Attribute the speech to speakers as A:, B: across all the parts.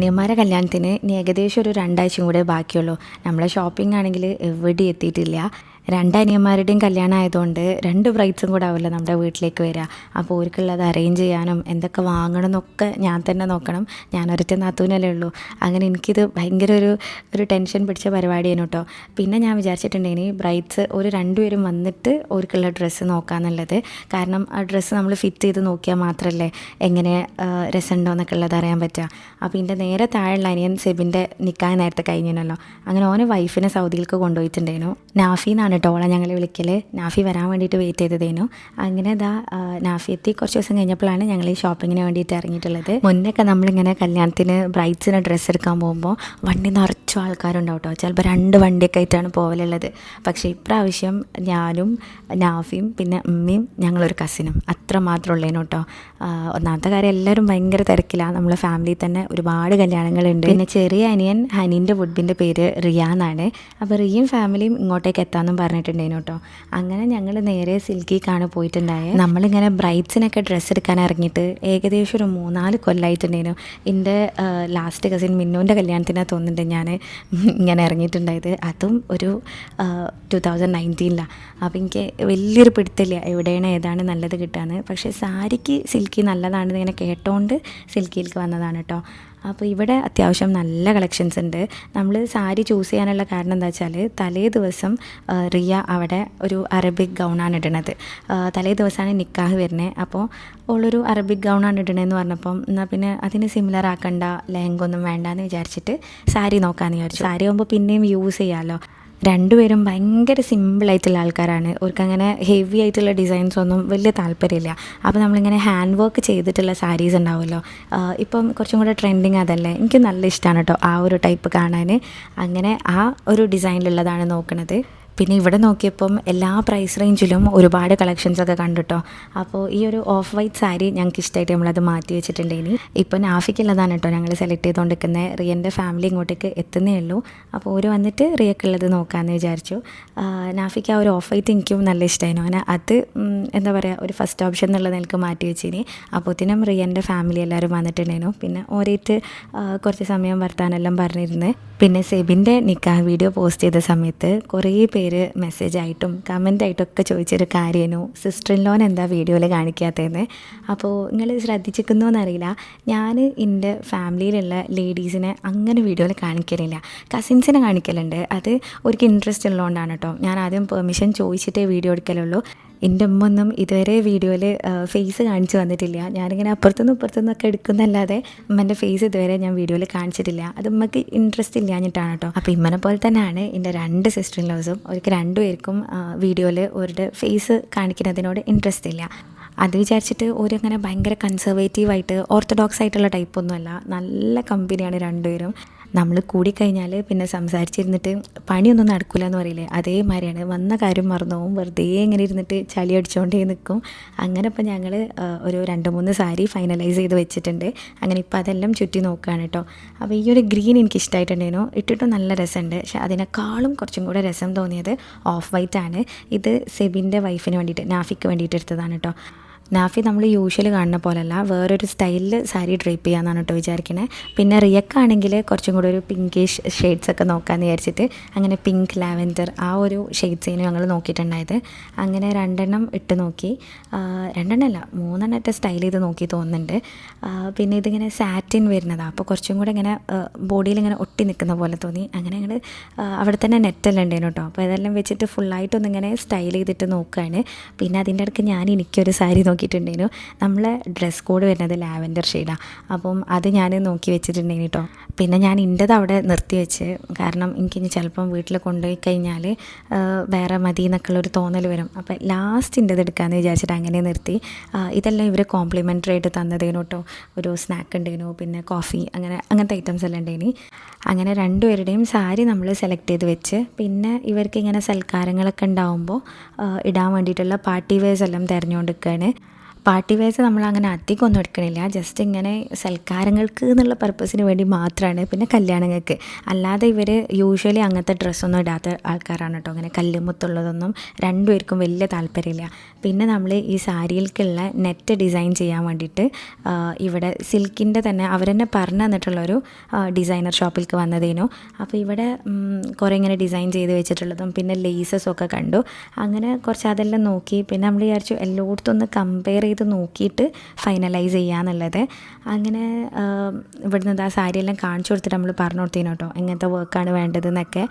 A: അനിയന്മാരെ കല്യാണത്തിന് ഇനി ഏകദേശം ഒരു രണ്ടാഴ്ചയും കൂടെ ബാക്കിയുള്ളൂ. നമ്മളെ ഷോപ്പിംഗ് ആണെങ്കിൽ എവിടെ എത്തിയിട്ടില്ല. രണ്ട് അനിയന്മാരുടെയും കല്യാണം ആയതുകൊണ്ട് രണ്ട് ബ്രൈറ്റ്സും കൂടെ ആവില്ല നമ്മുടെ വീട്ടിലേക്ക് വരിക. അപ്പോൾ അവർക്കുള്ളത് അറേഞ്ച് ചെയ്യാനും എന്തൊക്കെ വാങ്ങണം എന്നൊക്കെ ഞാൻ തന്നെ നോക്കണം. ഞാൻ ഒരൊറ്റ നാത്തൂനല്ലേ ഉള്ളൂ. അങ്ങനെ എനിക്കിത് ഭയങ്കര ഒരു ഒരു ടെൻഷൻ പിടിച്ച പരിപാടിയാണ് കേട്ടോ. പിന്നെ ഞാൻ വിചാരിച്ചിട്ടുണ്ടെങ്കിൽ ബ്രൈറ്റ്സ് ഒരു രണ്ടുപേരും വന്നിട്ട് അവർക്കുള്ള ഡ്രസ്സ് നോക്കാമെന്നുള്ളത് കാരണം ആ ഡ്രസ്സ് നമ്മൾ ഫിറ്റ് ചെയ്ത് നോക്കിയാൽ മാത്രമല്ലേ എങ്ങനെ രസമുണ്ടോ എന്നൊക്കെ ഉള്ളത് അറിയാൻ പറ്റുക. അപ്പോൾ ഇതിന്റെ നേരെ താഴെയുള്ള അനിയൻ സെബിന്റെ നിൽക്കാൻ നേരത്തെ കഴിഞ്ഞല്ലോ അങ്ങനെ ഓന് വൈഫിനെ സൗദിയിലേക്ക് കൊണ്ടുപോയിട്ടുണ്ടായിരുന്നു. നാഫി എന്നാണ് കേട്ടോ ഓളെ ഞങ്ങൾ വിളിക്കൽ നാഫി വരാൻ വേണ്ടിയിട്ട് വെയിറ്റ് ചെയ്തതേനു. അങ്ങനെ ഇതാ നാഫി എത്തി. കുറച്ച് ദിവസം കഴിഞ്ഞപ്പോഴാണ് ഞങ്ങൾ ഈ ഷോപ്പിങ്ങിന് വേണ്ടിയിട്ട് ഇറങ്ങിയിട്ടുള്ളത്. മുന്നൊക്കെ നമ്മളിങ്ങനെ കല്യാണത്തിന് ബ്രൈറ്റ്സിന് ഡ്രസ്സ് എടുക്കാൻ പോകുമ്പോൾ വണ്ടി നിറച്ചു ആൾക്കാരുണ്ടാവും കേട്ടോ ചിലപ്പോൾ രണ്ട് വണ്ടിയൊക്കെ ആയിട്ടാണ് പോകലുള്ളത് പക്ഷേ ഇപ്രാവശ്യം ഞാനും നാഫിയും പിന്നെ ഉമ്മയും ഞങ്ങളൊരു കസിനും അത്ര മാത്രമേ ഉള്ളേനു കേട്ടോ ഒന്നാമത്തെ കാര്യം എല്ലാവരും ഭയങ്കര തിരക്കിലാണ് നമ്മളെ ഫാമിലിയിൽ തന്നെ ഒരുപാട് കല്യാണങ്ങളുണ്ട്. പിന്നെ ചെറിയ അനിയൻ ഹനീന്റെ വുഡ്ബിന്റെ പേര് റിയ എന്നാണ് അപ്പോൾ റിയയും ഫാമിലിയും ഇങ്ങോട്ടേക്ക് എത്താമെന്നും പറഞ്ഞിട്ടുണ്ടായിരുന്നു കേട്ടോ. അങ്ങനെ ഞങ്ങൾ നേരെ സിൽക്കിക്കാണ് പോയിട്ടുണ്ടായത് നമ്മളിങ്ങനെ ബ്രൈറ്റ്സിനൊക്കെ ഡ്രസ്സ് എടുക്കാൻ ഇറങ്ങിയിട്ട് ഏകദേശം ഒരു മൂന്നാൽ കൊല്ലമായിട്ടുണ്ടായിരുന്നു എന്റെ ലാസ്റ്റ് കസിൻ മിന്നുവിന്റെ കല്യാണത്തിനാണ് തോന്നുന്നുണ്ട് ഞാൻ ഇങ്ങനെ ഇറങ്ങിയിട്ടുണ്ടായത്. അതും ഒരു ടു തൗസൻഡ് നയന്റീനിലാണ് അപ്പോൾ എനിക്ക് വലിയൊരു പിടുത്തില്ല എവിടെയാണ് ഏതാണ് നല്ലത് കിട്ടാന്ന്. പക്ഷേ സാരിക്ക് സിൽക്കി നല്ലതാണെന്ന് ഇങ്ങനെ കേട്ടോണ്ട് സിൽക്കിയിലേക്ക് വന്നതാണ് കേട്ടോ. അപ്പോൾ ഇവിടെ അത്യാവശ്യം നല്ല കളക്ഷൻസ് ഉണ്ട്. നമ്മൾ സാരി ചൂസ് ചെയ്യാനുള്ള കാരണം എന്താ വെച്ചാൽ തലേ ദിവസം റിയ അവിടെ ഒരു അറബിക് ഗൗണാണ് ഇടണത്. തലേ ദിവസമാണ് നിക്കാഹ് വരുന്നത് അപ്പോൾ ഉള്ളൊരു അറബിക് ഗൗണാണ് ഇടണതെന്ന് പറഞ്ഞപ്പം എന്നാൽ പിന്നെ അതിന് സിമിലർ ആക്കണ്ട ലെഹങ്ക ഒന്നും വേണ്ടാന്ന് വിചാരിച്ചിട്ട് സാരി നോക്കാമെന്ന് വിചാരിച്ചു. സാരി ആകുമ്പോൾ പിന്നെയും യൂസ് ചെയ്യാമല്ലോ രണ്ടുപേരും ഭയങ്കര സിമ്പിളായിട്ടുള്ള ആൾക്കാരാണ്. അവർക്ക് അങ്ങനെ ഹെവി ആയിട്ടുള്ള ഡിസൈൻസ് ഒന്നും വലിയ താല്പര്യമില്ല. അപ്പോൾ നമ്മളിങ്ങനെ ഹാൻഡ് വർക്ക് ചെയ്തിട്ടുള്ള സാരീസ് ഉണ്ടാവുമല്ലോ. ഇപ്പം കുറച്ചും കൂടെ ട്രെൻഡിങ് അതല്ലേ? എനിക്ക് നല്ല ഇഷ്ടമാണ് കേട്ടോ ആ ഒരു ടൈപ്പ് കാണാൻ അങ്ങനെ ആ ഒരു ഡിസൈനിലുള്ളതാണ് നോക്കുന്നത് പിന്നെ ഇവിടെ നോക്കിയപ്പം എല്ലാ പ്രൈസ് റേഞ്ചിലും ഒരുപാട് കളക്ഷൻസ് ഒക്കെ കണ്ടിട്ടോ. അപ്പോൾ ഈ ഒരു ഓഫ് വൈറ്റ് സാരി ഞങ്ങൾക്ക് ഇഷ്ടമായിട്ട് നമ്മളത് മാറ്റി വെച്ചിട്ടുണ്ടെങ്കിൽ ഇപ്പോൾ നാഫിക്കുള്ളതാണ് കേട്ടോ ഞങ്ങൾ സെലക്ട് ചെയ്തുകൊണ്ടിരിക്കുന്നത് റിയന്റെ ഫാമിലി ഇങ്ങോട്ടേക്ക് എത്തുന്നേ ഉള്ളൂ. അപ്പോൾ ഓര് വന്നിട്ട് റിയക്കുള്ളത് നോക്കാമെന്ന് വിചാരിച്ചു. നാഫിക്ക് ആ ഒരു ഓഫ് വൈറ്റ് എനിക്കും നല്ല ഇഷ്ടമായിരുന്നു അങ്ങനെ അത് എന്താ പറയുക ഒരു ഫസ്റ്റ് ഓപ്ഷൻ എന്നുള്ള നിലയ്ക്ക് മാറ്റി വെച്ചിനി. അപ്പോഴത്തേനും റിയന്റെ ഫാമിലി എല്ലാവരും വന്നിട്ടുണ്ടായിരുന്നു പിന്നെ ഓരേറ്റ് കുറച്ച് സമയം വർത്താനെല്ലാം പറഞ്ഞിരുന്നു. പിന്നെ സെബിന്റെ നിക്കാ വീഡിയോ പോസ്റ്റ് ചെയ്ത സമയത്ത് കുറേ പേര് മെസ്സേജ് ആയിട്ടും കമന്റ് ആയിട്ടും ഒക്കെ ചോദിച്ചൊരു കാര്യമായിരുന്നു സിസ്റ്റർ ഇൻ ലോൻ എന്താ വീഡിയോയിൽ കാണിക്കാത്തതെന്ന് അപ്പോൾ നിങ്ങൾ ശ്രദ്ധിച്ചിരിക്കുന്നോ എന്നറിയില്ല ഞാൻ എന്റെ ഫാമിലിയിലുള്ള ലേഡീസിനെ അങ്ങനെ വീഡിയോയിൽ കാണിക്കലില്ല. കസിൻസിനെ കാണിക്കലുണ്ട്. അത് അവർക്ക് ഇൻട്രസ്റ്റ് ഉള്ളതുകൊണ്ടാണ് കേട്ടോ ഞാൻ ആദ്യം പെർമിഷൻ ചോദിച്ചിട്ടേ വീഡിയോ എടുക്കലുള്ളൂ. എന്റെ അമ്മ ഒന്നും ഇതുവരെ വീഡിയോയിൽ ഫേസ് കാണിച്ചു വന്നിട്ടില്ല. ഞാനിങ്ങനെ അപ്പുറത്തുനിന്ന് ഒക്കെ എടുക്കുന്നല്ലാതെ അമ്മന്റെ ഫേസ് ഇതുവരെ ഞാൻ വീഡിയോയിൽ കാണിച്ചിട്ടില്ല. അത് അമ്മയ്ക്ക് ഇൻട്രസ്റ്റ് ഇല്ലാഞ്ഞിട്ടാണ് കേട്ടോ അപ്പോൾ ഇമ്മനെ പോലെ തന്നെയാണ് എന്റെ രണ്ട് സിസ്റ്റർ ഇൻ ലോസും അവർക്ക് രണ്ടുപേർക്കും വീഡിയോയിൽ അവരുടെ ഫേസ് കാണിക്കുന്നതിനോട് ഇൻട്രസ്റ്റ് ഇല്ല. അത് വിചാരിച്ചിട്ട് ഓരങ്ങനെ ഭയങ്കര കൺസർവേറ്റീവായിട്ട് ഓർത്തഡോക്സ് ആയിട്ടുള്ള ടൈപ്പൊന്നുമല്ല നല്ല കമ്പനിയാണ് രണ്ടുപേരും. നമ്മൾ കൂടിക്കഴിഞ്ഞാൽ പിന്നെ സംസാരിച്ചിരുന്നിട്ട് പണിയൊന്നും നടക്കില്ല എന്ന് പറയില്ലേ? അതേമാതിരിയാണ് വന്ന കാര്യം മറന്നു പോകും വെറുതെ ഇങ്ങനെ ഇരുന്നിട്ട് ചളി അടിച്ചുകൊണ്ടേ നിൽക്കും അങ്ങനെ ഇപ്പം ഞങ്ങൾ ഒരു രണ്ട് മൂന്ന് സാരി ഫൈനലൈസ് ചെയ്ത് വെച്ചിട്ടുണ്ട്. അങ്ങനെ ഇപ്പം അതെല്ലാം ചുറ്റി നോക്കുകയാണ് കേട്ടോ അപ്പോൾ ഈ ഒരു ഗ്രീൻ എനിക്ക് ഇഷ്ടമായിട്ടുണ്ടായിരുന്നു ഇട്ടിട്ടും നല്ല രസമുണ്ട് പക്ഷെ അതിനേക്കാളും കുറച്ചും കൂടെ രസം തോന്നിയത് ഓഫ് വൈറ്റ് ആണ് ഇത് സെബിന്റെ വൈഫിന് വേണ്ടിയിട്ട് നാഫിക്ക് വേണ്ടിയിട്ട് എടുത്തതാണ് കേട്ടോ നാഫി നമ്മൾ യൂഷ്വലി കാണുന്ന പോലല്ല വേറൊരു സ്റ്റൈലിൽ സാരി ഡ്രേപ്പ് ചെയ്യാമെന്നാണ് കേട്ടോ വിചാരിക്കണേ. പിന്നെ റിയക്കാണെങ്കിൽ കുറച്ചും കൂടെ ഒരു പിങ്കിഷ് ഷെയ്ഡ്സ് ഒക്കെ നോക്കാമെന്ന് വിചാരിച്ചിട്ട് അങ്ങനെ പിങ്ക് ലാവൻഡർ ആ ഒരു ഷെയ്ഡ്സിന് ഞങ്ങൾ നോക്കിയിട്ടുണ്ടായത്. അങ്ങനെ രണ്ടെണ്ണം ഇട്ട് നോക്കി. രണ്ടെണ്ണം രണ്ടെണ്ണമല്ല മൂന്നെണ്ണത്തെ സ്റ്റൈൽ ചെയ്ത് നോക്കി തോന്നുന്നുണ്ട്. പിന്നെ ഇതിങ്ങനെ സാറ്റിൻ വരുന്നതാണ് അപ്പോൾ കുറച്ചും കൂടെ ഇങ്ങനെ ബോഡിയിൽ ഇങ്ങനെ ഒട്ടി നിൽക്കുന്ന പോലെ തോന്നി. അങ്ങനെ ഞങ്ങൾ അവിടെ തന്നെ നെറ്റെല്ലാം ഉണ്ടായിരുന്നു കേട്ടോ അപ്പോൾ ഇതെല്ലാം വെച്ചിട്ട് ഫുള്ളായിട്ടൊന്നിങ്ങനെ സ്റ്റൈൽ ചെയ്തിട്ട് നോക്കുകയാണ് പിന്നെ അതിന്റെ ഇടയ്ക്ക് ഞാൻ എനിക്കൊരു സാരി നോക്കിയിട്ടുണ്ടായിരുന്നു നമ്മളെ ഡ്രസ് കോഡ് വരുന്നത് ലാവൻഡർ ഷെയ്ഡാണ് അപ്പം അത് ഞാൻ നോക്കി വെച്ചിട്ടുണ്ടെങ്കിൽ കേട്ടോ പിന്നെ ഞാൻ ഇന്റെത് അവിടെ നിർത്തി വെച്ച്. കാരണം എനിക്ക് ഇനി ചിലപ്പം വീട്ടിൽ കൊണ്ടുപോയി കഴിഞ്ഞാൽ വേറെ മതി എന്നൊക്കെ ഒരു തോന്നൽ വരും. അപ്പം ലാസ്റ്റ് ഇന്റെത് എടുക്കാമെന്ന് വിചാരിച്ചിട്ട് അങ്ങനെ നിർത്തി. ഇതെല്ലാം ഇവർ കോംപ്ലിമെന്ററി ആയിട്ട് തന്നതേനു കേട്ടോ ഒരു സ്നാക്ക് ഉണ്ടേനു പിന്നെ കോഫി അങ്ങനെ അങ്ങനത്തെ ഐറ്റംസ് എല്ലാം ഉണ്ടേനി അങ്ങനെ രണ്ടുപേരുടെയും സാരി നമ്മൾ സെലക്ട് ചെയ്ത് വെച്ച്. പിന്നെ ഇവർക്ക് ഇങ്ങനെ സൽക്കാരങ്ങളൊക്കെ ഉണ്ടാവുമ്പോൾ ഇടാൻ വേണ്ടിയിട്ടുള്ള പാർട്ടി വെയർസ് എല്ലാം തിരഞ്ഞുകൊണ്ടിരിക്കുകയാണ് പാർട്ടി വൈസ് നമ്മൾ അങ്ങനെ അധികം ഒന്നും എടുക്കണില്ല. ജസ്റ്റ് ഇങ്ങനെ സൽക്കാരങ്ങൾക്ക് എന്നുള്ള പർപ്പസിന് വേണ്ടി മാത്രമാണ് പിന്നെ കല്യാണങ്ങൾക്ക്. അല്ലാതെ ഇവർ യൂഷ്വലി അങ്ങനത്തെ ഡ്രസ്സൊന്നും ഇടാത്ത ആൾക്കാരാണ് കേട്ടോ. അങ്ങനെ കല്ലുമുത്തുള്ളതൊന്നും രണ്ടുപേർക്കും വലിയ താല്പര്യമില്ല. പിന്നെ നമ്മൾ ഈ സാരിയിലേക്കുള്ള നെറ്റ് ഡിസൈൻ ചെയ്യാൻ വേണ്ടിയിട്ട് ഇവിടെ സിൽക്കിന്റെ തന്നെ അവർ തന്നെ പറഞ്ഞു തന്നിട്ടുള്ളൊരു ഡിസൈനർ ഷോപ്പിലേക്ക് വന്നതേനു. അപ്പോൾ ഇവിടെ കുറേ ഇങ്ങനെ ഡിസൈൻ ചെയ്ത് വെച്ചിട്ടുള്ളതും പിന്നെ ലേസസ് ഒക്കെ കണ്ടു. അങ്ങനെ കുറച്ച് അതെല്ലാം നോക്കി. പിന്നെ നമ്മൾ വിചാരിച്ചു എല്ലായിടത്തും ഒന്ന് കമ്പയർ ചെയ്ത് നോക്കിയിട്ട് ഫൈനലൈസ് ചെയ്യാന്നുള്ളത്. അങ്ങനെ ഇവിടുന്ന് ആ സാരിയെല്ലാം കാണിച്ചു കൊടുത്തിട്ട് നമ്മൾ പറഞ്ഞു കൊടുത്തേനു കേട്ടോ എങ്ങനത്തെ വർക്കാണ് വേണ്ടതെന്നൊക്കെ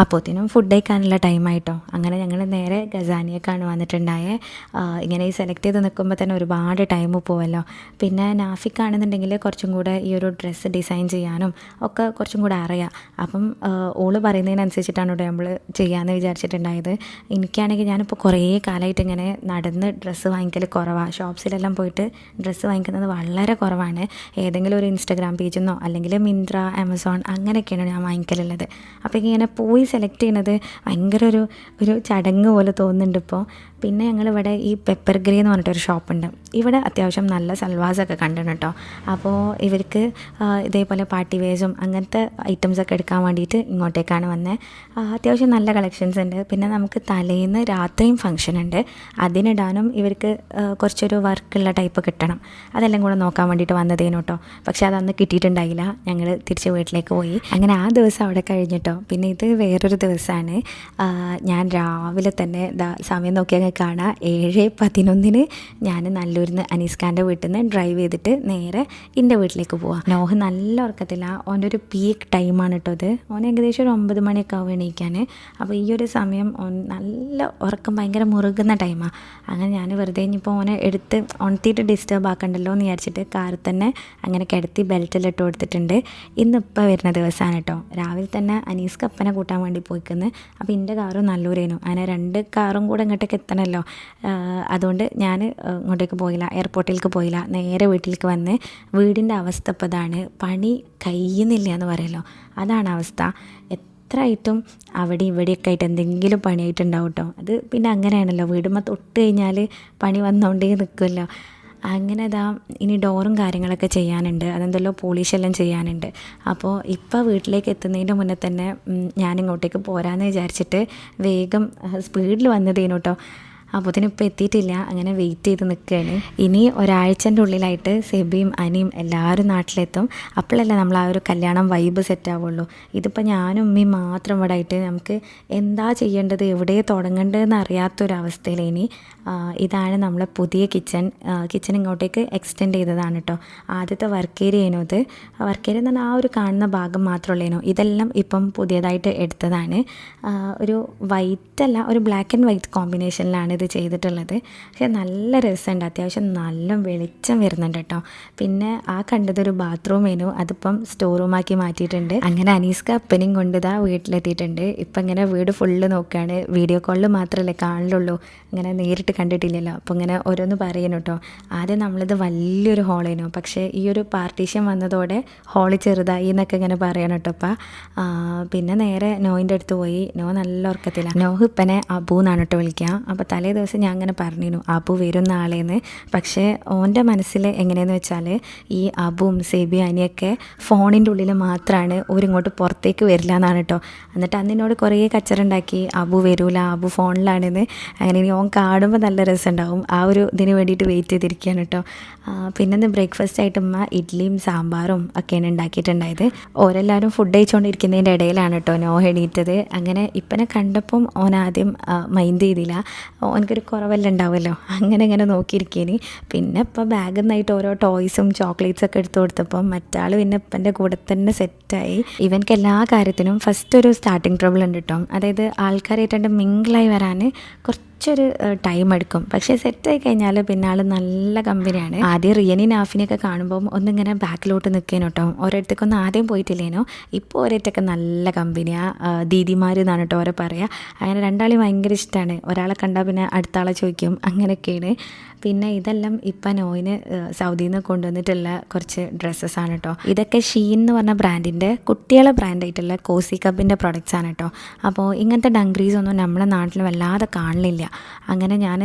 A: അപ്പോഴത്തേനും ഫുഡ് കഴിക്കാനുള്ള ടൈമായിട്ടോ അങ്ങനെ ഞങ്ങൾ നേരെ ഗസാനിയേക്കാണ് വന്നിട്ടുണ്ടായേ. ഇങ്ങനെ ഈ സെലക്ട് ചെയ്ത് നിൽക്കുമ്പോൾ തന്നെ ഒരുപാട് ടൈം പോവല്ലോ. പിന്നെ നാഫിക്കാണെന്നുണ്ടെങ്കിൽ കുറച്ചും കൂടെ ഈ ഒരു ഡ്രസ്സ് ഡിസൈൻ ചെയ്യാനും ഒക്കെ കുറച്ചും കൂടെ അറിയാം. അപ്പം ഓൾ പറയുന്നതിനനുസരിച്ചിട്ടാണ് ഇവിടെ നമ്മൾ ചെയ്യാമെന്ന് വിചാരിച്ചിട്ടുണ്ടായത്. എനിക്കാണെങ്കിൽ ഞാനിപ്പോൾ കുറേ കാലമായിട്ട് ഇങ്ങനെ നടന്ന് ഡ്രസ്സ് വാങ്ങിക്കൽ കുറവാണ് ഷോപ്സിലെല്ലാം പോയിട്ട് ഡ്രസ്സ് വാങ്ങിക്കുന്നത് വളരെ കുറവാണ്. ഏതെങ്കിലും ഒരു ഇൻസ്റ്റാഗ്രാം പേജിൽ നിന്നോ അല്ലെങ്കിൽ മിന്ത്ര ആമസോൺ അങ്ങനെയൊക്കെയാണ് ഞാൻ വാങ്ങിക്കലുള്ളത്. അപ്പോൾ ഇങ്ങനെ പോയി സെലക്ട് ചെയ്യണത് ഭയങ്കര ഒരു ഒരു ചടങ്ങ് പോലെ തോന്നുന്നുണ്ട് ഇപ്പോൾ പിന്നെ ഞങ്ങൾ ഇവിടെ ഈ പെപ്പർ ഗ്രേ എന്ന് പറഞ്ഞിട്ടൊരു ഷോപ്പുണ്ട് ഇവിടെ അത്യാവശ്യം നല്ല സൽവാസൊക്കെ കണ്ടിട്ടുണ്ട് കേട്ടോ അപ്പോൾ ഇവർക്ക് ഇതേപോലെ പാർട്ടി വേസും അങ്ങനത്തെ ഐറ്റംസൊക്കെ എടുക്കാൻ വേണ്ടിയിട്ട് ഇങ്ങോട്ടേക്കാണ് വന്നത് അത്യാവശ്യം നല്ല കളക്ഷൻസ് ഉണ്ട്. പിന്നെ നമുക്ക് തലേന്ന് രാത്രിയും ഫംഗ്ഷൻ ഉണ്ട്. അതിനിടാനും ഇവർക്ക് കുറച്ചൊരു വർക്കുള്ള ടൈപ്പ് കിട്ടണം. അതെല്ലാം കൂടെ നോക്കാൻ വേണ്ടിയിട്ട് വന്നതേനു കേട്ടോ പക്ഷേ അതന്ന് കിട്ടിയിട്ടുണ്ടായില്ല. ഞങ്ങൾ തിരിച്ച് വീട്ടിലേക്ക് പോയി. അങ്ങനെ ആ ദിവസം അവിടെ കഴിഞ്ഞിട്ടോ പിന്നെ ഇത് വേറൊരു ദിവസമാണ് ഞാൻ രാവിലെ തന്നെ സമയം നോക്കിയാൽ കാണാം. ഏഴ് പതിനൊന്നിന് ഞാൻ നല്ലൂരിൽ നിന്ന് അനീസ്ഖാന്റെ വീട്ടിൽ നിന്ന് ഡ്രൈവ് ചെയ്തിട്ട് നേരെ എന്റെ വീട്ടിലേക്ക് പോവാം. നോഹ് നല്ല ഉറക്കത്തില്ല ഓന്റെ ഒരു പീക്ക് ടൈമാണ് കേട്ടോ അത് ഓൻ ഏകദേശം ഒരു ഒമ്പത് മണിയൊക്കെ ആവും എണീക്കാൻ. അപ്പോൾ ഈ ഒരു സമയം ഓൻ നല്ല ഉറക്കം ഭയങ്കര മുറുകുന്ന ടൈമാണ് അങ്ങനെ ഞാൻ വെറുതെ ഇനിയിപ്പോൾ ഓനെ എടുത്ത് ഉണർത്തിയിട്ട് ഡിസ്റ്റർബ് ആക്കണ്ടല്ലോ എന്ന് വിചാരിച്ചിട്ട് കാറിൽ തന്നെ അങ്ങനെ കിടത്തി ബെൽറ്റിൽ ഇട്ട് കൊടുത്തിട്ടുണ്ട്. ഇന്ന് ഇപ്പോൾ വരുന്ന ദിവസമാണ് കേട്ടോ രാവിലെ തന്നെ അനീസ് കപ്പനെ കൂട്ടാൻ വേണ്ടി പോയിക്കുന്നത് അപ്പോൾ എന്റെ കാറും നല്ലൂരേനു. അങ്ങനെ രണ്ട് കാറും കൂടെ ഇങ്ങോട്ടേക്ക് എത്തണമല്ലോ ആഹ് അതുകൊണ്ട് ഞാൻ ഇങ്ങോട്ടേക്ക് പോയില്ല. എയർപോർട്ടിലേക്ക് പോയില്ല. നേരെ വീട്ടിലേക്ക് വന്ന് വീടിന്റെ അവസ്ഥ ഇപ്പോൾ ഇതാണ്. പണി കഴിയുന്നില്ല എന്ന് പറയല്ലോ. അതാണ് അവസ്ഥ. എത്ര ആയിട്ടും അവിടെ ഇവിടെയൊക്കെ ആയിട്ട് എന്തെങ്കിലും പണിയായിട്ടുണ്ടാവും കേട്ടോ അത് പിന്നെ അങ്ങനെയാണല്ലോ. വീടുമ്പോൾ തൊട്ട് കഴിഞ്ഞാൽ പണി വന്നുകൊണ്ടേ നിൽക്കുമല്ലോ അങ്ങനെ ഇതാ ഇനി ഡോറും കാര്യങ്ങളൊക്കെ ചെയ്യാനുണ്ട്. അതെന്തല്ലോ പോളിഷെല്ലാം ചെയ്യാനുണ്ട്. അപ്പോൾ ഇപ്പോൾ വീട്ടിലേക്ക് എത്തുന്നതിന്റെ മുന്നേ തന്നെ ഞാൻ ഇങ്ങോട്ടേക്ക് പോരാമെന്ന് വിചാരിച്ചിട്ട് വേഗം സ്പീഡിൽ വന്നതേനു കേട്ടോ അപ്പോഴത്തേനും ഇപ്പോൾ എത്തിയിട്ടില്ല. അങ്ങനെ വെയിറ്റ് ചെയ്ത് നിൽക്കുകയാണ് ഇനി ഒരാഴ്ചന്റെ ഉള്ളിലായിട്ട് സെബിയും അനിയും എല്ലാവരും നാട്ടിലെത്തും. അപ്പോഴല്ലേ നമ്മൾ ആ ഒരു കല്യാണം വൈബ് സെറ്റ് ആവുള്ളൂ. ഇതിപ്പോൾ ഞാനും ഉമ്മയും മാത്രം ഇവിടെ ആയിട്ട് നമുക്ക് എന്താ ചെയ്യേണ്ടത് എവിടെ തുടങ്ങേണ്ടതെന്ന് അറിയാത്തൊരവസ്ഥയിൽ ഇനി ഇതാണ് നമ്മളെ പുതിയ കിച്ചൺ കിച്ചൺ ഇങ്ങോട്ടേക്ക് എക്സ്റ്റെൻഡ് ചെയ്തതാണ് കേട്ടോ ആദ്യത്തെ വർക്ക് ഏരിയ ആയിരുന്നു ഇത്. വർക്ക് ഏരിയ എന്ന് പറഞ്ഞാൽ ആ ഒരു കാണുന്ന ഭാഗം മാത്രമുള്ളതിനോ ഇതെല്ലാം ഇപ്പം പുതിയതായിട്ട് എടുത്തതാണ്. ഒരു വൈറ്റ് അല്ല ഒരു ബ്ലാക്ക് ആൻഡ് വൈറ്റ് കോമ്പിനേഷനിലാണ് ഇത് ചെയ്തിട്ടുള്ളത്. പക്ഷേ നല്ല രസമുണ്ട്. അത്യാവശ്യം നല്ല വെളിച്ചം വരുന്നുണ്ട് കേട്ടോ. പിന്നെ ആ കണ്ടതൊരു ബാത്റൂം മേനു അതിപ്പം സ്റ്റോർ റൂമാക്കി മാറ്റിയിട്ടുണ്ട്. അങ്ങനെ അനീസ്ക അപ്പനെയും കൊണ്ട് ഇതാ വീട്ടിലെത്തിയിട്ടുണ്ട്. ഇപ്പം ഇങ്ങനെ വീട് ഫുള്ള് നോക്കുകയാണ് വീഡിയോ കോളിൽ മാത്രമല്ലേ കാണലുള്ളൂ അങ്ങനെ നേരിട്ട് കണ്ടിട്ടില്ലല്ലോ. അപ്പോൾ ഇങ്ങനെ ഓരോന്ന് പറയുന്നു കേട്ടോ ആദ്യം നമ്മളിത് വലിയൊരു ഹോളേനു പക്ഷേ ഈ ഒരു പാർട്ടീഷൻ വന്നതോടെ ഹോൾ ചെറുതായി എന്നൊക്കെ ഇങ്ങനെ പറയണം കേട്ടോ അപ്പം പിന്നെ നേരെ നോയിന്റെ അടുത്ത് പോയി. നോ നല്ല ഉറക്കത്തില്ല നോഹ് ഇപ്പനെ അബു എന്നാണ് കേട്ടോ വിളിക്കുക അപ്പോൾ തലേ ദിവസം ഞാൻ അങ്ങനെ പറഞ്ഞിരുന്നു അബു വരും നാളേന്ന്. പക്ഷേ ഓന്റെ മനസ്സിൽ എങ്ങനെയെന്ന് വെച്ചാൽ ഈ അബും സേബി അനിയൊക്കെ ഫോണിന്റെ ഉള്ളിൽ മാത്രമാണ് ഓരിങ്ങോട്ട് പുറത്തേക്ക് വരില്ല എന്നാണ് കേട്ടോ എന്നിട്ട് അന്നിനോട് കുറേ കച്ചറുണ്ടാക്കി അബു വരൂല അബു ഫോണിലാണെന്ന്. അങ്ങനെ ഇനി ഓൻ കാണുമ്പോൾ നല്ല രസമുണ്ടാവും ആ ഒരു ഇതിന് വേണ്ടിയിട്ട് വെയിറ്റ് ചെയ്തിരിക്കുകയാണ് കേട്ടോ പിന്നെ ബ്രേക്ക്ഫാസ്റ്റ് ആയിട്ട് ഉമ്മ ഇഡ്ഡലിയും സാമ്പാറും ഒക്കെയാണ് ഉണ്ടാക്കിയിട്ടുണ്ടായത്. ഓരെല്ലാവരും ഫുഡ് കഴിച്ചുകൊണ്ടിരിക്കുന്നതിന്റെ ഇടയിലാണ് കേട്ടോ നോ എണീറ്റത്. അങ്ങനെ ഇപ്പനെ കണ്ടപ്പം ഓൻ ആദ്യം മൈൻഡ് ചെയ്തില്ല. ഓനക്കൊരു കുറവെല്ലാം ഉണ്ടാവുമല്ലോ? അങ്ങനെ ഇങ്ങനെ നോക്കിയിരിക്കേനി. പിന്നെ ഇപ്പം ബാഗിൽ നിന്നായിട്ട് ഓരോ ടോയ്സും ചോക്ലേറ്റ്സ് ഒക്കെ എടുത്തു കൊടുത്തപ്പോൾ മറ്റാൾ പിന്നെ ഇപ്പന്റെ കൂടെ തന്നെ സെറ്റായി ഇവൻക്ക് എല്ലാ കാര്യത്തിനും ഫസ്റ്റ് ഒരു സ്റ്റാർട്ടിങ് ട്രബിൾ ഉണ്ട് കേട്ടോ അതായത് ആൾക്കാരായിട്ടുണ്ട് മിങ്കിളായി വരാൻ കുറച്ചൊരു ടൈം എടുക്കും. പക്ഷേ സെറ്റായി കഴിഞ്ഞാൽ പിന്നെ ആൾ നല്ല കമ്പനിയാണ്. ആദ്യം റിയനി നാഫിനെയൊക്കെ കാണുമ്പോൾ ഒന്നിങ്ങനെ ബാക്കിലോട്ട് നിൽക്കാനും കേട്ടോ ഓരോരുത്തേക്കൊന്നും ആദ്യം പോയിട്ടില്ലേനോ? ഇപ്പോൾ ഓരോരുത്തൊക്കെ നല്ല കമ്പനിയാണ് ദീദിമാർ എന്നാണ് കേട്ടോ ഓരോ പറയുക അങ്ങനെ രണ്ടാളെയും ഭയങ്കര ഇഷ്ടമാണ് ഒരാളെ കണ്ടാൽ പിന്നെ അടുത്ത ആളെ ചോദിക്കും. അങ്ങനെയൊക്കെയാണ്. പിന്നെ ഇതെല്ലാം ഇപ്പം നോയിന് സൗദിയിൽ നിന്ന് കൊണ്ടുവന്നിട്ടുള്ള കുറച്ച് ഡ്രസ്സസ് ആണ് കേട്ടോ ഇതൊക്കെ ഷീൻ എന്ന് പറഞ്ഞ ബ്രാൻഡിന്റെ കുട്ടികളെ ബ്രാൻഡായിട്ടുള്ള കോസി കപ്പിന്റെ പ്രൊഡക്ട്സ് ആണ് കേട്ടോ അപ്പോൾ ഇങ്ങനത്തെ ഡംഗ്രീസ് ഒന്നും നമ്മുടെ നാട്ടിൽ വല്ലാതെ കാണില്ല അങ്ങനെ ഞാൻ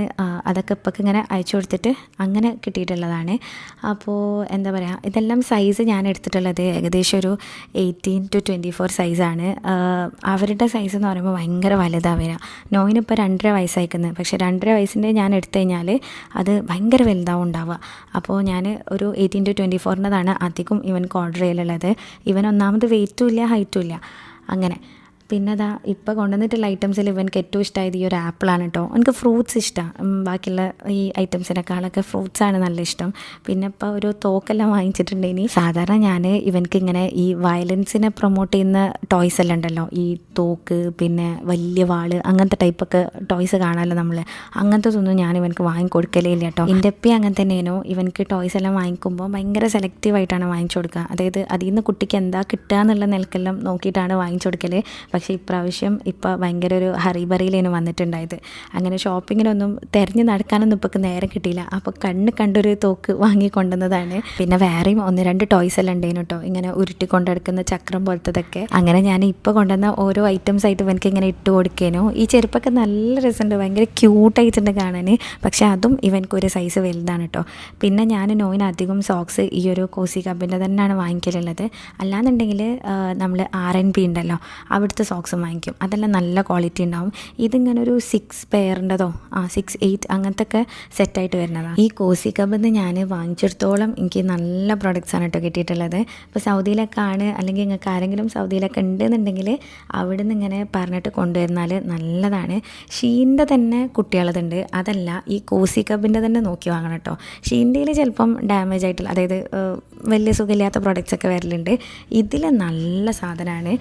A: അതൊക്കെ ഇപ്പം ഇങ്ങനെ അയച്ചു കൊടുത്തിട്ട് അങ്ങനെ കിട്ടിയിട്ടുള്ളതാണ്. അപ്പോൾ എന്താ പറയുക ഇതെല്ലാം സൈസ് ഞാൻ എടുത്തിട്ടുള്ളത് ഏകദേശം ഒരു എയ്റ്റീൻ ടു ട്വന്റി ഫോർ സൈസാണ്. അവരുടെ സൈസ് എന്ന് പറയുമ്പോൾ ഭയങ്കര വലുതാണ് വരിക നോയിനിപ്പോൾ രണ്ടര വയസ്സായിക്കുന്നത് പക്ഷേ രണ്ടര വയസ്സിന്റെ ഞാൻ എടുത്തു കഴിഞ്ഞാൽ അത് ഭയങ്കര വലുതാവും ഉണ്ടാവുക അപ്പോൾ ഞാൻ ഒരു എയ്റ്റീൻ ടു ട്വന്റി ഫോറിന്റെതാണ് അധികം ഇവൻക്ക് ഓർഡർ ചെയ്യലുള്ളത്. ഇവൻ ഒന്നാമത് വെയിറ്റും ഇല്ല ഹൈറ്റും ഇല്ല. അങ്ങനെ. പിന്നെ അതാ ഇപ്പോൾ കൊണ്ടുവന്നിട്ടുള്ള ഐറ്റംസിൽ ഇവനക്ക് ഏറ്റവും ഇഷ്ടമായത് ഈ ഒരു ആപ്പിളാണ് കേട്ടോ എനിക്ക് ഫ്രൂട്ട്സ് ഇഷ്ടമാണ് ബാക്കിയുള്ള ഈ ഐറ്റംസിനേക്കാളൊക്കെ ഫ്രൂട്ട്സാണ് നല്ല ഇഷ്ടം. പിന്നെ ഇപ്പോൾ ഒരു തോക്കെല്ലാം വാങ്ങിച്ചിട്ടുണ്ട് ഇനി. സാധാരണ ഞാൻ ഇവനക്ക് ഇങ്ങനെ ഈ വയലൻസിനെ പ്രൊമോട്ട് ചെയ്യുന്ന ടോയ്സ് എല്ലാം ഉണ്ടല്ലോ. ഈ തോക്ക് പിന്നെ വലിയ വാൾ അങ്ങനത്തെ ടൈപ്പൊക്കെ ടോയ്സ് കാണാമല്ലോ നമ്മൾ അങ്ങനത്തെ ഒന്നും ഞാൻ ഇവനക്ക് വാങ്ങിക്കൊടുക്കലേ ഇല്ല കേട്ടോ എന്റെ എപ്പി അങ്ങനെ തന്നെയാണോ ഇവനക്ക് ടോയ്സ് എല്ലാം വാങ്ങിക്കുമ്പോൾ ഭയങ്കര സെലക്റ്റീവ് ആയിട്ടാണ് വാങ്ങിച്ചു കൊടുക്കുക അതായത് അതിൽ നിന്ന് കുട്ടിക്ക് എന്താ കിട്ടുക എന്നുള്ള നിലക്കെല്ലാം നോക്കിയിട്ടാണ് വാങ്ങിച്ചു കൊടുക്കൽ പക്ഷേ ഇപ്രാവശ്യം ഇപ്പോൾ ഭയങ്കര ഒരു ഹറിബറിയിലേനു വന്നിട്ടുണ്ടായത്. അങ്ങനെ ഷോപ്പിങ്ങിനൊന്നും തിരഞ്ഞു നടക്കാനൊന്നും ഇപ്പോൾ നേരം കിട്ടിയില്ല. അപ്പോൾ കണ്ണ് കണ്ടൊരു തോക്ക് വാങ്ങി കൊണ്ടുവന്നതാണ്. പിന്നെ വേറെയും ഒന്ന് രണ്ട് ടോയ്സ് എല്ലാം ഉണ്ടായിരുന്നു കേട്ടോ ഇങ്ങനെ ഉരുട്ടി കൊണ്ടെടുക്കുന്ന ചക്രം പോലത്തതൊക്കെ. അങ്ങനെ ഞാൻ ഇപ്പോൾ കൊണ്ടുവന്ന ഓരോ ഐറ്റംസ് ആയിട്ട് എനിക്ക് ഇങ്ങനെ ഇട്ട് കൊടുക്കേനു. ഈ ചെരുപ്പൊക്കെ നല്ല രസമുണ്ട്. ഭയങ്കര ക്യൂട്ടായിട്ടുണ്ട് കാണാൻ പക്ഷേ അതും ഇവനക്ക് ഒരു സൈസ് വലുതാണ് കേട്ടോ പിന്നെ ഞാൻ നോയിന് അധികം സോക്സ് ഈ ഒരു കോസി കബിന്റെ തന്നെയാണ് വാങ്ങിക്കലുള്ളത്. അല്ലാന്നുണ്ടെങ്കിൽ നമ്മൾ ആർ എൻ പി ഉണ്ടല്ലോ. അവിടുത്തെ സോക്സും വാങ്ങിക്കും. അതെല്ലാം നല്ല ക്വാളിറ്റി ഉണ്ടാവും. ഇതിങ്ങനെ ഒരു സിക്സ് പെയറിന്റെതോ ആ സിക്സ് എയ്റ്റ് അങ്ങനത്തെ ഒക്കെ സെറ്റായിട്ട് വരുന്നതാണ് ഈ കോസി കബിന്ന് ഞാൻ വാങ്ങിച്ചിടത്തോളം എനിക്ക് നല്ല പ്രൊഡക്ട്സ് ആണ് കേട്ടോ കിട്ടിയിട്ടുള്ളത്. ഇപ്പോൾ സൗദിയിലൊക്കെ ആണ് അല്ലെങ്കിൽ നിങ്ങൾക്ക് ആരെങ്കിലും സൗദിയിലൊക്കെ ഉണ്ടെന്നുണ്ടെങ്കിൽ അവിടെ നിന്ന് ഇങ്ങനെ പറഞ്ഞിട്ട് കൊണ്ടുവരുന്നാൽ നല്ലതാണ്. ഷീന്റെ തന്നെ കുട്ടികളതുണ്ട്. അതല്ല ഈ കോസി കബിന്റെ തന്നെ നോക്കി വാങ്ങണം കേട്ടോ ഷീന്റെയിൽ ചിലപ്പം ഡാമേജ് ആയിട്ടുള്ള അതായത് വലിയ സുഖമില്ലാത്ത പ്രോഡക്റ്റ്സ് ഒക്കെ വരലുണ്ട്. ഇതിൽ നല്ല സാധനമാണ്.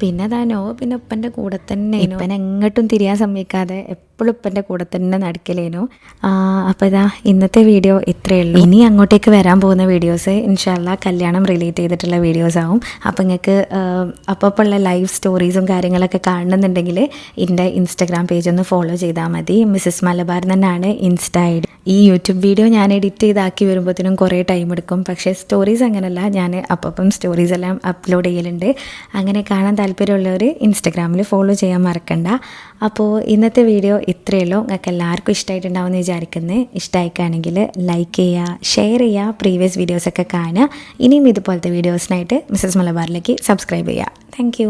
A: പിന്നെ താനോ പിന്നെ ഉപ്പന്റെ കൂടെ തന്നെ ഇപ്പൻ എങ്ങോട്ടും തിരിയാൻ സമ്മതിക്കാതെ എപ്പോഴും ഉപ്പന്റെ കൂടെ തന്നെ നടക്കലേനു. അപ്പോൾ ഇതാ ഇന്നത്തെ വീഡിയോ ഇത്രയേ ഉള്ളൂ. ഇനി അങ്ങോട്ടേക്ക് വരാൻ പോകുന്ന വീഡിയോസ് ഇൻഷാല്ല കല്യാണം റിലേറ്റ് ചെയ്തിട്ടുള്ള വീഡിയോസ് ആവും. അപ്പോൾ നിങ്ങൾക്ക് അപ്പോൾ ഉള്ള ലൈവ് സ്റ്റോറീസും കാര്യങ്ങളൊക്കെ കാണുന്നുണ്ടെങ്കിൽ എന്റെ ഇൻസ്റ്റാഗ്രാം പേജ് ഒന്ന് ഫോളോ ചെയ്താൽ മതി. മിസ്സസ് മലബാർ തന്നെയാണ് ഇൻസ്റ്റ ഐ ഡി. ഈ യൂട്യൂബ് വീഡിയോ ഞാൻ എഡിറ്റ് ചെയ്താക്കി വരുമ്പോഴത്തേനും കുറേ ടൈം എടുക്കും. പക്ഷേ സ്റ്റോറീസ് അങ്ങനെയല്ല ഞാൻ അപ്പം സ്റ്റോറീസ് എല്ലാം അപ്ലോഡ് ചെയ്യലുണ്ട്. അങ്ങനെ കാണാൻ താല്പര്യമുള്ളവർ ഇൻസ്റ്റഗ്രാമിൽ ഫോളോ ചെയ്യാൻ മറക്കണ്ട. അപ്പോൾ ഇന്നത്തെ വീഡിയോ ഇത്രയേ ഉള്ളൂ. നിങ്ങൾക്ക് എല്ലാവർക്കും ഇഷ്ടമായിട്ടുണ്ടാവുമെന്ന് വിചാരിക്കുന്നത് ഇഷ്ടമായിക്കാണെങ്കിൽ ലൈക്ക് ചെയ്യുക ഷെയർ ചെയ്യുക പ്രീവിയസ് വീഡിയോസൊക്കെ കാണുക. ഇനിയും ഇതുപോലത്തെ വീഡിയോസിനായിട്ട് മിസ്സസ് മലബാറിലേക്ക് സബ്സ്ക്രൈബ് ചെയ്യുക. താങ്ക്